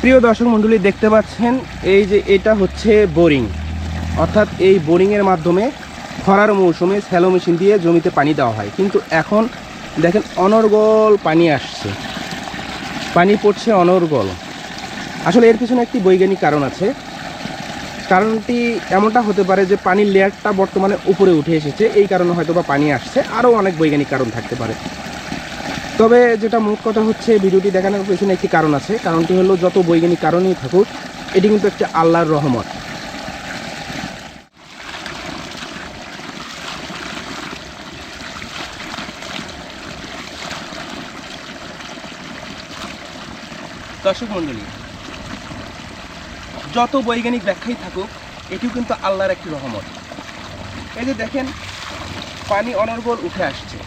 প্রিয় দর্শক মণ্ডলী, দেখতে পাচ্ছেন, এই যে এটা হচ্ছে বোরিং। অর্থাৎ এই বোরিংয়ের মাধ্যমে খরার মৌসুমে স্যালো মেশিন দিয়ে জমিতে পানি দেওয়া হয়। কিন্তু এখন দেখেন অনর্গল পানি আসছে। পানি পড়ছে অনর্গল। আসলে এর পিছনে একটি বৈজ্ঞানিক কারণ আছে। কারণটি এমনটা হতে পারে যে পানির লেয়ারটা বর্তমানে উপরে উঠে এসেছে। এই কারণে হয়তো বা পানি আসছে। আরও অনেক বৈজ্ঞানিক কারণ থাকতে পারে। তবে যেটা মোট কথা হচ্ছে ভিডিওটি দেখানোর পেছনে একটি কারণ আছে। কারণটি হলো, যত বৈজ্ঞানিক কারণই থাকুক, এটি কিন্তু একটা আল্লাহর রহমত। দর্শক মণ্ডলী, যত বৈজ্ঞানিক ব্যাখ্যাই থাকুক, এটিও কিন্তু আল্লাহর একটি রহমত। এই যে দেখেন, পানি অনর্গল উঠে আসছে।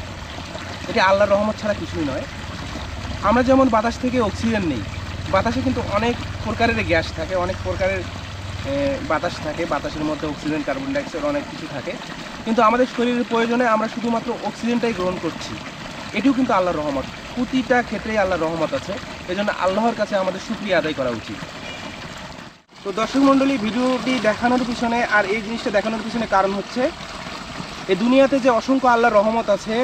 এটি আল্লাহর রহমত ছাড়া কিছুই নয়। আমরা যেমন বাতাস থেকে অক্সিজেন নেই, বাতাসে কিন্তু অনেক প্রকারের গ্যাস থাকে, অনেক প্রকারের বাতাস থাকে, বাতাসের মধ্যে অক্সিজেন, কার্বন ডাইঅক্সাইড, অনেক কিছু থাকে। কিন্তু আমাদের শরীরের প্রয়োজনে আমরা শুধুমাত্র অক্সিজেনটাই গ্রহণ করছি। এটিও কিন্তু আল্লাহর রহমত। প্রতিটা ক্ষেত্রেই আল্লাহর রহমত আছে। এই জন্য আল্লাহর কাছে আমাদের সুক্রিয়া আদায় করা উচিত। তো দর্শক মণ্ডলী, ভিডিওটি দেখানোর পিছনে আর এই জিনিসটা দেখানোর পিছনে কারণ হচ্ছে এই দুনিয়াতে যে অসংখ্য আল্লাহর রহমত আছে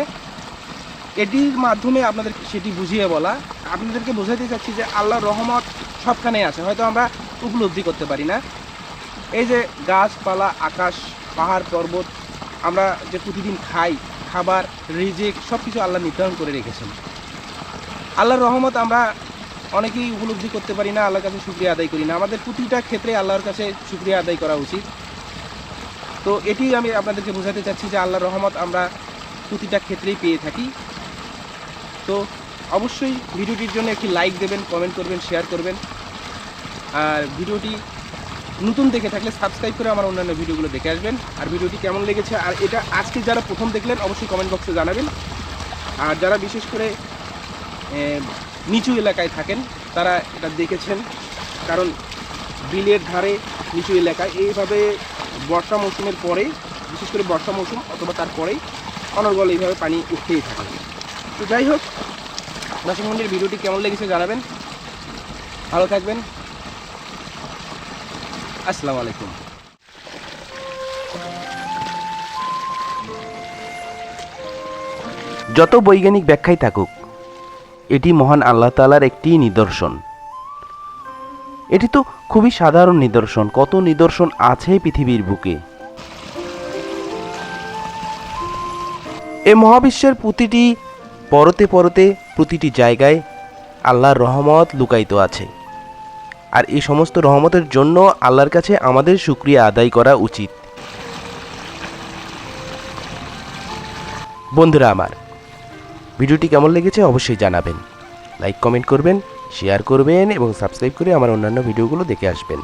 এটির মাধ্যমে আপনাদের সেটি বুঝিয়ে বলা। আপনাদেরকে বোঝাতে চাচ্ছি যে আল্লাহর রহমত সবখানেই আছে, হয়তো আমরা উপলব্ধি করতে পারি না। এই যে গাছপালা, আকাশ, পাহাড়, পর্বত, আমরা যে প্রতিদিন খাই, খাবার, রিজিক সব কিছু আল্লাহ নির্ধারণ করে রেখেছেন। আল্লাহর রহমত আমরা অনেকেই উপলব্ধি করতে পারি না, আল্লাহর কাছে শুক্রিয়া আদায় করি না। আমাদের প্রতিটা ক্ষেত্রে আল্লাহর কাছে শুক্রিয়া আদায় করা উচিত। তো এটি আমি আপনাদেরকে বোঝাতে চাচ্ছি যে আল্লাহর রহমত আমরা প্রতিটা ক্ষেত্রেই পেয়ে থাকি। তো অবশ্যই ভিডিওটির জন্য একটি লাইক দেবেন কমেন্ট করবেন শেয়ার করবেন। আর ভিডিওটি নতুন দেখে থাকলে সাবস্ক্রাইব করে আমার অন্যান্য ভিডিওগুলো দেখে আসবেন। আর ভিডিওটি কেমন লেগেছে আর এটা আজকে যারা প্রথম দেখলেন, অবশ্যই কমেন্ট বক্সে জানাবেন। আর যারা বিশেষ করে নিচু এলাকায় থাকেন, তারা এটা দেখেছেন। কারণ বিলের ধারে নিচু এলাকায় এইভাবে বর্ষা মৌসুমের পরে বিশেষ করে বর্ষা মৌসুম অথবা তারপরেই অনর্গল এইভাবে পানি উঠতেই থাকে। তো যাই হোক দর্শক মন্দির ভিডিওটি কেমন লেগেছে জানাবেন। ভালো থাকবেন। আসসালামু আলাইকুম। যত বৈজ্ঞানিক ব্যাখ্যাই থাকুক, এটি মহান আল্লাহ তালার একটি নিদর্শন। এটি তো খুবই সাধারণ নিদর্শন, কত নিদর্শন আছে পৃথিবীর বুকে। এ মহাবিশ্বের প্রতিটি পরতে পরতে প্রতিটি জায়গায় আল্লাহর রহমত লুকায়িত আছে। আর এই সমস্ত রহমতের জন্য আল্লাহর কাছে আমাদের শুক্রিয়া আদায় করা উচিত। বন্ধুরা আমার, ভিডিওটি কেমন লেগেছে অবশ্যই জানাবেন। লাইক, কমেন্ট করবেন, শেয়ার করবেন এবং সাবস্ক্রাইব করে আমার অন্যান্য ভিডিওগুলো দেখে আসবেন।